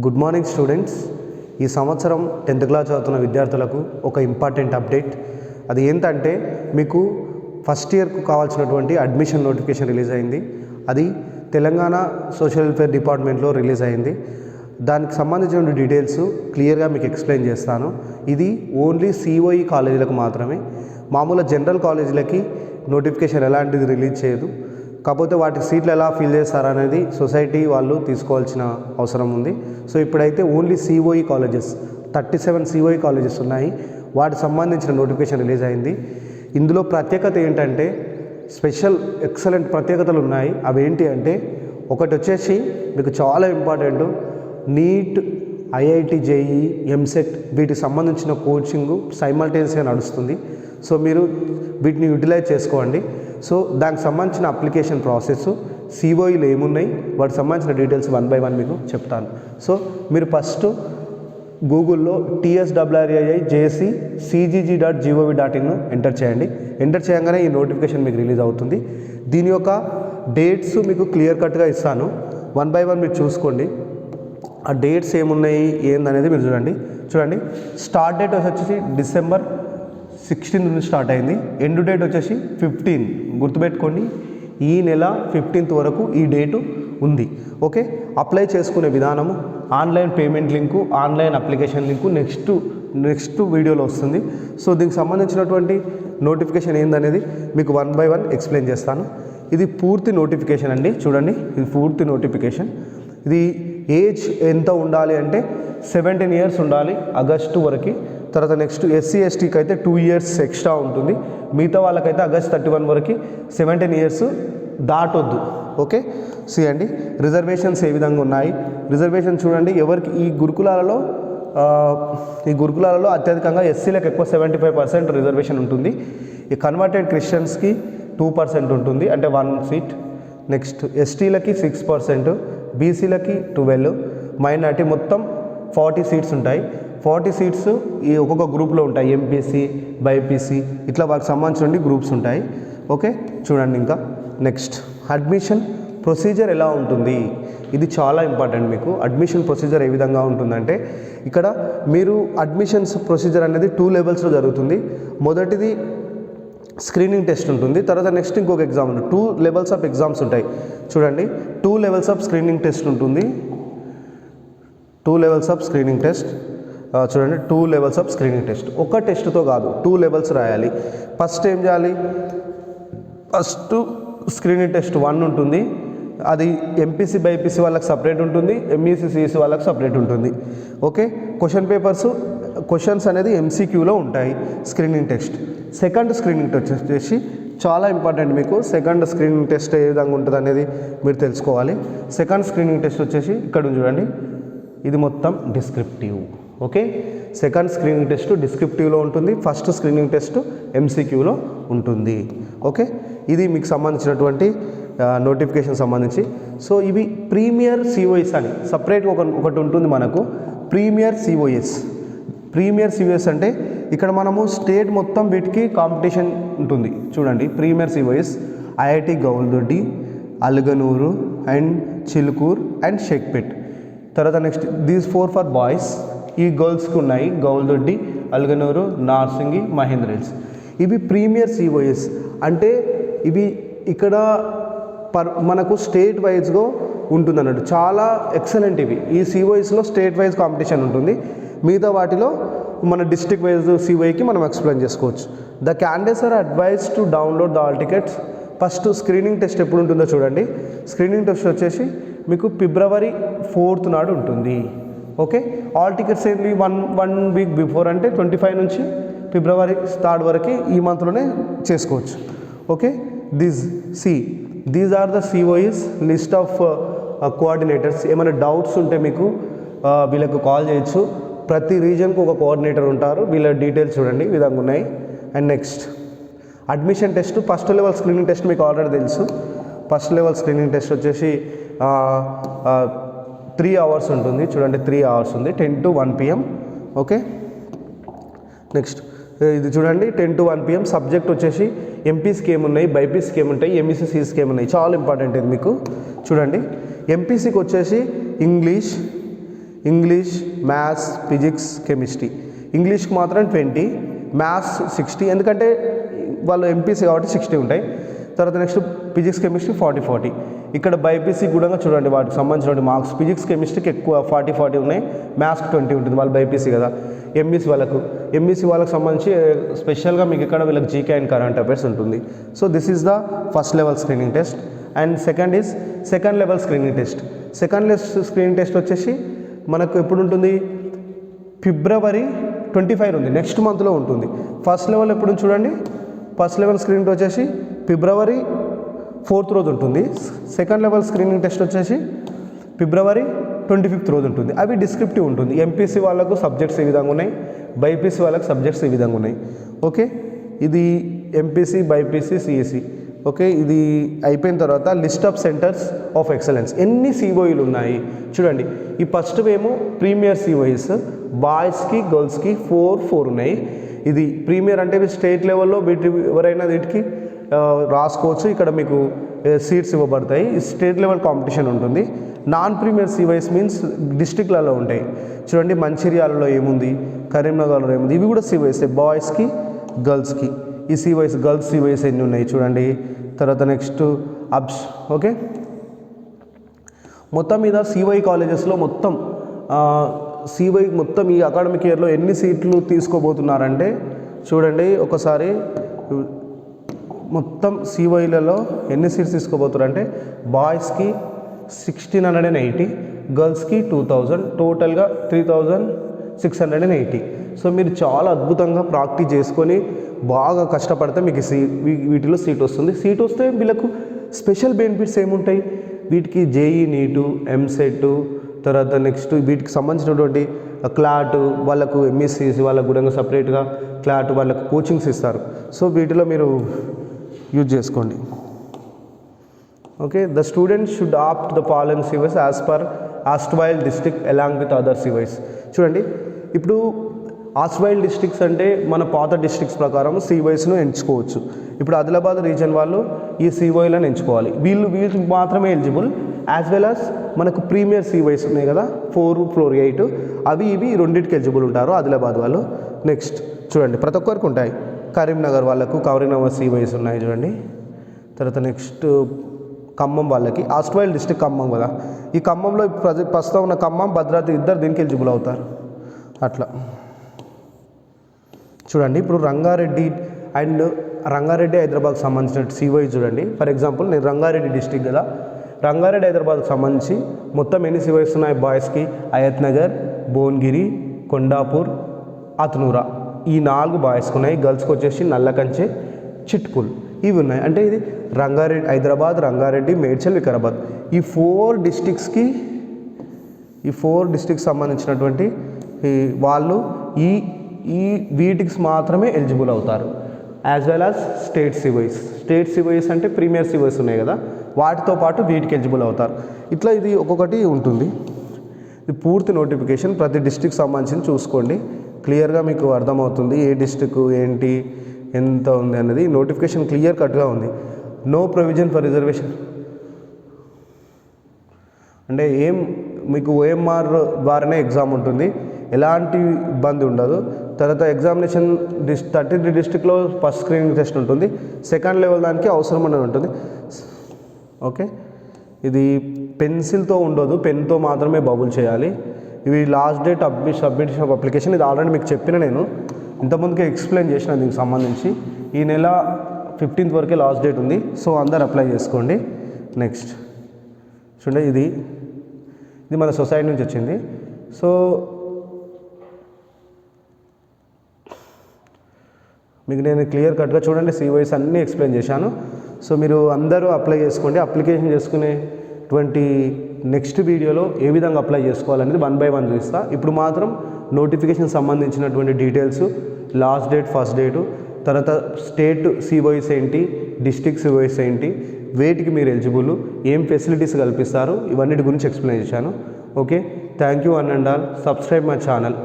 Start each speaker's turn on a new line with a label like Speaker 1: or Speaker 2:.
Speaker 1: Good morning students ఈ సంవత్సరం tenth class చదువుతున్న విద్యార్థులకు ఒక ఇంపార్టెంట్ అప్డేట్. అది ఏంటంటే మీకు ఫస్ట్ ఇయర్కు కావాల్సినటువంటి అడ్మిషన్ నోటిఫికేషన్ రిలీజ్ అయింది. అది తెలంగాణ సోషల్ వెల్ఫేర్ డిపార్ట్మెంట్లో రిలీజ్ అయింది. దానికి సంబంధించిన డీటెయిల్స్ క్లియర్గా మీకు ఎక్స్ప్లెయిన్ చేస్తాను. ఇది ఓన్లీ సిఓఈ కాలేజీలకు మాత్రమే. మామూలు జనరల్ కాలేజీలకి నోటిఫికేషన్ ఎలాంటిది రిలీజ్ చేయదు. కాకపోతే వాటి సీట్లు ఎలా ఫిల్ చేస్తారనేది సొసైటీ వాళ్ళు తీసుకోవాల్సిన అవసరం ఉంది. సో ఇప్పుడైతే only COE colleges thirty seven COE colleges ఉన్నాయి. వాటికి సంబంధించిన నోటిఫికేషన్ రిలీజ్ అయింది. ఇందులో ప్రత్యేకత ఏంటంటే స్పెషల్ ఎక్సలెంట్ ప్రత్యేకతలు ఉన్నాయి. అవి ఏంటి అంటే ఒకటి వచ్చేసి మీకు చాలా important NEET IIT JEE EAMCET వీటికి సంబంధించిన కోచింగ్ సైమల్టేనియస్గా నడుస్తుంది. సో మీరు వీటిని యూటిలైజ్ చేసుకోండి. సో దానికి సంబంధించిన అప్లికేషన్ ప్రాసెస్ సిఓఈలు ఏమున్నాయి వాటికి సంబంధించిన డీటెయిల్స్ వన్ బై వన్ మీకు చెప్తాను. సో మీరు ఫస్ట్ గూగుల్లో TSWRI JC CGG dot GOV dot in enter చేయండి. ఎంటర్ చేయగానే ఈ నోటిఫికేషన్ మీకు రిలీజ్ అవుతుంది. దీని యొక్క డేట్స్ మీకు క్లియర్ కట్గా ఇస్తాను. వన్ బై వన్ మీరు చూసుకోండి. ఆ డేట్స్ ఏమున్నాయి ఏందనేది మీరు చూడండి. చూడండి స్టార్ట్ డేట్ వచ్చేసి డిసెంబర్ సిక్స్టీన్త్ నుంచి స్టార్ట్ అయింది. ఎండ్ డేట్ వచ్చేసి ఫిఫ్టీన్ గుర్తుపెట్టుకోండి ఈ నెల ఫిఫ్టీన్త్ వరకు ఈ డేటు ఉంది. ఓకే? అప్లై చేసుకునే విధానము online payment link online application link next next వీడియోలో వస్తుంది. సో దీనికి సంబంధించినటువంటి నోటిఫికేషన్ ఏందనేది మీకు వన్ బై వన్ ఎక్స్ప్లెయిన్ చేస్తాను. ఇది పూర్తి నోటిఫికేషన్ అండి చూడండి ఇది పూర్తి నోటిఫికేషన్. ఇది ఏజ్ ఎంత ఉండాలి అంటే సెవెంటీన్ ఇయర్స్ ఉండాలి ఆగస్టు వరకు. తర్వాత నెక్స్ట్ ఎస్సీ ఎస్టీకి అయితే టూ ఇయర్స్ ఎక్స్ట్రా ఉంటుంది. మిగతా వాళ్ళకైతే ఆగస్ట్ థర్టీ వన్ వరకు సెవెంటీన్ ఇయర్స్ దాటొద్దు. ఓకే? సి అండి రిజర్వేషన్స్ ఏ విధంగా ఉన్నాయి? రిజర్వేషన్ చూడండి ఎవరికి ఈ గురుకులాలలో ఈ గురుకులాలలో అత్యధికంగా ఎస్సీలకు ఎక్కువ సెవెంటీ ఫైవ్ పర్సెంట్ రిజర్వేషన్ ఉంటుంది. ఈ కన్వర్టెడ్ క్రిస్టియన్స్కి టూ పర్సెంట్ ఉంటుంది. అంటే వన్ సీట్. నెక్స్ట్ ఎస్టీలకి సిక్స్ పర్సెంట్ బీసీలకి ట్వెల్వ్ మైనార్టీ మొత్తం ఫార్టీ సీట్స్ ఉంటాయి. ఫార్టీ సీట్స్ ఈ ఒక్కొక్క గ్రూప్లో ఉంటాయి. ఎంపీసీ బైపీసీ ఇట్లా వాటికి సంబంధించిన గ్రూప్స్ ఉంటాయి. ఓకే? చూడండి ఇంకా. నెక్స్ట్ అడ్మిషన్ ప్రొసీజర్ ఎలా ఉంటుంది? ఇది చాలా ఇంపార్టెంట్ మీకు. అడ్మిషన్ ప్రొసీజర్ ఏ విధంగా ఉంటుందంటే ఇక్కడ మీరు అడ్మిషన్స్ ప్రొసీజర్ అనేది టూ లెవెల్స్లో జరుగుతుంది. మొదటిది స్క్రీనింగ్ టెస్ట్ ఉంటుంది. తర్వాత నెక్స్ట్ ఇంకొక ఎగ్జామ్ ఉంటుంది టూ లెవెల్స్ ఆఫ్ ఎగ్జామ్స్ ఉంటాయి. చూడండి. Two levels of screening test ఉంటుంది. Two levels of screening test చూడండి two levels of screening test ఒక టెస్ట్తో కాదు టూ లెవెల్స్ రాయాలి. ఫస్ట్ ఏం చేయాలి? ఫస్ట్ స్క్రీనింగ్ టెస్ట్ వన్ ఉంటుంది. అది ఎంపీసీ బైపీసీ వాళ్ళకి సపరేట్ ఉంటుంది ఎంఈసీ సిఈసీ వాళ్ళకి సపరేట్ ఉంటుంది. ఓకే క్వశ్చన్ పేపర్స్ క్వశ్చన్స్ అనేది ఎంసీక్యూలో ఉంటాయి screening test second screening test వచ్చేసి చాలా ఇంపార్టెంట్ మీకు. సెకండ్ స్క్రీనింగ్ టెస్ట్ ఏ విధంగా ఉంటుంది అనేది మీరు తెలుసుకోవాలి. సెకండ్ స్క్రీనింగ్ టెస్ట్ వచ్చేసి ఇక్కడ చూడండి. ఇది మొత్తం descriptive okay? Second screening test డిస్క్రిప్టివ్లో ఉంటుంది. ఫస్ట్ స్క్రీనింగ్ టెస్ట్ ఎంసీక్యూలో ఉంటుంది. ఓకే? ఇది మీకు సంబంధించినటువంటి నోటిఫికేషన్ సంబంధించి. సో ఇవి ప్రీమియర్ సిఓఎస్ అని. సపరేట్గా ఒక ఒకటి ఉంటుంది మనకు. Premier cos. ప్రీమియర్ సిఓఎస్ అంటే ఇక్కడ మనము స్టేట్ మొత్తం వీటికి కాంపిటీషన్ ఉంటుంది. చూడండి. Premier COEs IIT Gowlidoddy Alganur and Chilkur and Shaikpet. తర్వాత next these four for boys. ఈ గర్ల్స్కి ఉన్నాయి గౌల్దొడ్డి అల్గనూరు నార్సింగి మహేంద్ర హిల్స్. ఇవి ప్రీమియర్ సిఓఎస్. అంటే ఇవి ఇక్కడ పర్ మనకు స్టేట్ వైజ్గా ఉంటుంది అన్నట్టు చాలా ఎక్సలెంట్ ఇవి. ఈ సిఓఎస్లో స్టేట్ వైజ్ కాంపిటీషన్ ఉంటుంది. మిగతా వాటిలో మన డిస్ట్రిక్ట్ వైజ్ సిఓఐకి మనం ఎక్స్ప్లెయిన్ చేసుకోవచ్చు. The candidates are advise to download the hall tickets. First screening test ఎప్పుడు ఉంటుందో చూడండి. స్క్రీనింగ్ టెస్ట్ వచ్చేసి మీకు ఫిబ్రవరి ఫోర్త్ నాడు ఉంటుంది. ఓకే? ఆల్ టికెట్స్ ఏంటి వన్ వన్ వీక్ బిఫోర్ అంటే ట్వంటీ ఫైవ్ నుంచి ఫిబ్రవరి థర్డ్ వరకు ఈ మంత్లోనే చేసుకోవచ్చు. Okay? This see these are the COEs list of coordinators ఏమైనా డౌట్స్ ఉంటే మీకు uh, వీళ్ళకు కాల్ చేయొచ్చు. ప్రతి రీజన్కు ఒక కోఆర్డినేటర్ ఉంటారు. వీళ్ళ డీటెయిల్స్ చూడండి. విధంగా ఉన్నాయి. And next admission test first level screening test మీకు ఆల్రెడీ తెలుసు. ఫస్ట్ లెవెల్ స్క్రీనింగ్ టెస్ట్ వచ్చేసి uh, uh, త్రీ అవర్స్ ఉంటుంది. చూడండి త్రీ అవర్స్ ఉంది. Ten to one PM okay? Next. ఇది చూడండి ten to one PM subject వచ్చేసి ఎంపీస్కి ఏమున్నాయి బైపీస్కి ఏముంటాయి ఎంఈసీ సీ స్కీమ్ ఉన్నాయి. చాలా ఇంపార్టెంట్ ఇది మీకు. చూడండి ఎంపీసీకి వచ్చేసి English English maths physics chemistry ఇంగ్లీష్కి మాత్రం ట్వంటీ మ్యాథ్స్ సిక్స్టీ ఎందుకంటే వాళ్ళు ఎంపీసీ కాబట్టి సిక్స్టీ ఉంటాయి. తర్వాత next physics chemistry forty forty ఇక్కడ బైపీసీ కూడా చూడండి వాటికి సంబంధించినటువంటి మార్క్స్. ఫిజిక్స్ కెమిస్ట్రీకి ఎక్కువ ఫార్టీ ఫార్టీ ఉన్నాయి. మ్యాథ్స్కి ట్వంటీ ఉంటుంది వాళ్ళు బైపీసీ కదా. ఎంబీసీ వాళ్ళకు. ఎంబీసీ వాళ్ళకి సంబంధించి స్పెషల్గా మీకు ఇక్కడ వీళ్ళకి జీకే అండ్ కరెంట్ అఫైర్స్ ఉంటుంది. So this is the first level screening test and second is second level screening test second level screening test వచ్చేసి మనకు ఎప్పుడు ఉంటుంది ఫిబ్రవరి ట్వంటీ ఫైవ్ ఉంది. నెక్స్ట్ మంత్లో ఉంటుంది. ఫస్ట్ లెవెల్ ఎప్పుడు చూడండి? ఫస్ట్ లెవెల్ స్క్రీనింగ్ వచ్చేసి ఫిబ్రవరి ఫోర్త్ రోజు ఉంటుంది. సెకండ్ లెవెల్ స్క్రీనింగ్ టెస్ట్ వచ్చేసి ఫిబ్రవరి ట్వంటీ ఫిఫ్త్ రోజు ఉంటుంది. అవి డిస్క్రిప్టివ్ ఉంటుంది. ఎంపీసీ వాళ్ళకు సబ్జెక్ట్స్ ఈ విధంగా ఉన్నాయి? బైపీసీ వాళ్ళకు సబ్జెక్ట్స్ ఈ విధంగా ఉన్నాయి? ఓకే? ఇది ఎంపీసీ బైపీసీ సిఎస్సి ఓకే? ఇది అయిపోయిన తర్వాత list of centres of excellence. ఎన్ని సిఓఈలు ఉన్నాయి? చూడండి. ఈ ఫస్ట్ ఏమో ప్రీమియర్ సిఓఈస్ బాయ్స్కి గర్ల్స్కి ఫోర్ ఫోర్ ఉన్నాయి. ఇది ప్రీమియర్ అంటే స్టేట్ లెవెల్లో వీటి ఎవరైనా వీటికి రాసుకోవచ్చు. ఇక్కడ మీకు సీట్స్ ఇవ్వబడతాయి. స్టేట్ లెవెల్ కాంపిటీషన్ ఉంటుంది. నాన్ ప్రీమియర్ సివైస్ మీన్స్ డిస్టిక్లలో ఉంటాయి. చూడండి మంచిర్యాలలో ఏముంది? కరీంనగర్లో ఏముంది? ఇవి కూడా సివైస్. బాయ్స్కి గర్ల్స్కి. ఈ సివైస్ గర్ల్స్ సివైస్ ఎన్ని ఉన్నాయి చూడండి. తర్వాత నెక్స్ట్ అబ్స్. ఓకే? మొత్తం మీద సివై కాలేజెస్లో మొత్తం సివై మొత్తం ఈ అకాడమిక్ ఇయర్లో ఎన్ని సీట్లు తీసుకోబోతున్నారంటే చూడండి ఒకసారి మొత్తం సివైలలో ఎన్ని సీట్స్ తీసుకోబోతున్నారంటే బాయ్స్కి సిక్స్టీన్ హండ్రెడ్ అండ్ ఎయిటీ గర్ల్స్కి టూ థౌజండ్ టోటల్గా three thousand six hundred and eighty. So మీరు చాలా అద్భుతంగా ప్రాక్టీస్ చేసుకొని బాగా కష్టపడితే మీకు సీ వీ- వీటిలో సీట్ వస్తుంది. సీట్ వస్తే వీళ్ళకు స్పెషల్ బెనిఫిట్స్ ఏముంటాయి? వీటికి జేఈ నీటు ఎంసెట్ తర్వాత నెక్స్ట్ వీటికి సంబంధించినటువంటి క్లాట్ వాళ్ళకు ఎంఎస్సిసి వాళ్ళకు కూడా సపరేట్గా క్లాట్ వాళ్ళకు కోచింగ్స్ ఇస్తారు. సో వీటిలో మీరు యూజ్ చేసుకోండి. Okay the student should opt the parent COEs as per erstwhile district along with other COEs చూడండి ఇప్పుడు ఆస్ట్వైల్ డిస్ట్రిక్ట్స్ అంటే మన పాత డిస్ట్రిక్ట్స్ ప్రకారం సివైస్ను ఎంచుకోవచ్చు. ఇప్పుడు ఆదిలాబాద్ రీజన్ వాళ్ళు ఈ సివైలను ఎంచుకోవాలి. వీళ్ళు వీళ్ళు మాత్రమే ఎలిజిబుల్ యాజ్ వెల్ యాజ్ మనకు ప్రీమియర్ సివైస్ ఉన్నాయి కదా ఫోర్ ఫ్లోర్ ఎయిట్ అవి ఇవి రెండింటికి ఎలిజిబుల్ ఉంటారు ఆదిలాబాద్ వాళ్ళు. నెక్స్ట్ చూడండి ప్రతి ఒక్కరికి ఉంటాయి. కరీంనగర్ వాళ్ళకు కరీంనగర్ సివైస్ ఉన్నాయి చూడండి. తర్వాత నెక్స్ట్ ఖమ్మం వాళ్ళకి. ఆస్ట్వైల్ డిస్టిక్ ఖమ్మం కదా. ఈ ఖమ్మంలో ప్రజ ప్రస్తుతం ఉన్న ఖమ్మం భద్రాద్రి ఇద్దరు దీనికి ఎలిజిబుల్ అవుతారు. అట్లా. చూడండి ఇప్పుడు రంగారెడ్డి అండ్ రంగారెడ్డి హైదరాబాద్కి సంబంధించిన సివై చూడండి. ఫర్ ఎగ్జాంపుల్ నేను రంగారెడ్డి డిస్టిక్ కదా. రంగారెడ్డి హైదరాబాద్కి సంబంధించి మొత్తం ఎన్ని సివైస్ ఉన్నాయి బాయ్స్కి? అయత్ నగర్ భువనగిరి కొండాపూర్ అతనూరా. ఈ నాలుగు బాయ్స్కి ఉన్నాయి గర్ల్స్కి వచ్చేసి నల్లకంచె చిట్కుల్ ఇవి ఉన్నాయి. అంటే ఇది రంగారెడ్డి హైదరాబాద్ రంగారెడ్డి మేడ్చల్ వికారాబాద్. ఈ ఫోర్ డిస్టిక్స్కి ఈ ఫోర్ డిస్టిక్స్ సంబంధించినటువంటి ఈ వాళ్ళు ఈ ఈ వీటికి మాత్రమే ఎలిజిబుల్ అవుతారు. As well as state COEs state COEs అంటే ప్రీమియర్ సివైస్ ఉన్నాయి కదా. వాటితో పాటు వీటికి ఎలిజిబుల్ అవుతారు. ఇట్లా ఇది ఒక్కొక్కటి ఉంటుంది. ఇది పూర్తి నోటిఫికేషన్. ప్రతి డిస్టిక్ సంబంధించి చూసుకోండి. క్లియర్గా మీకు అర్థమవుతుంది ఏ డిస్ట్రిక్ట్ ఏంటి ఎంత ఉంది అనేది. నోటిఫికేషన్ క్లియర్ కట్గా ఉంది. No provision for reservation. అంటే ఏం మీకు ఓఎంఆర్ ద్వారానే ఎగ్జామ్ ఉంటుంది. ఎలాంటి ఇబ్బంది ఉండదు. తర్వాత ఎగ్జామినేషన్ డిస్ థర్టీ త్రీ డిస్టిక్లో ఫస్ట్ స్క్రీనింగ్ టెస్ట్ ఉంటుంది. సెకండ్ లెవెల్ దానికి అవసరం అనేది ఉంటుంది. ఓకే? ఇది పెన్సిల్తో ఉండదు. పెన్తో మాత్రమే బబుల్ చేయాలి. ఇవి లాస్ట్ డేట్ అబ్మి సబ్మిషన్ ఆఫ్ అప్లికేషన్ ఇది ఆల్రెడీ మీకు చెప్పిన నేను. ఇంతకుముందుకే ఎక్స్ప్లెయిన్ చేసిన దీనికి సంబంధించి. ఈ నెల ఫిఫ్టీన్త్ వరకే లాస్ట్ డేట్ ఉంది. సో అందరు అప్లై చేసుకోండి. నెక్స్ట్ చూడండి ఇది. ఇది మన సొసైటీ నుంచి వచ్చింది. సో మీకు నేను క్లియర్ కట్గా చూడండి. సివైస్ అన్నీ ఎక్స్ప్లెయిన్ చేశాను. సో మీరు అందరూ అప్లై చేసుకోండి. అప్లికేషన్ చేసుకునే ట్వంటీ నెక్స్ట్ వీడియోలో ఏ విధంగా అప్లై చేసుకోవాలనేది వన్ బై వన్ చూస్తా ఇప్పుడు మాత్రం నోటిఫికేషన్ సంబంధించినటువంటి details last date first date తర్వాత స్టేట్ సివోయిస్ ఏంటి డిస్టిక్ సివోయిస్ ఏంటి వేటికి మీరు ఎలిజిబుల్ ఏం ఫెసిలిటీస్ కల్పిస్తారు ఇవన్నిటి గురించి ఎక్స్ప్లెయిన్ చేశాను. Okay thank you an and all subscribe my channel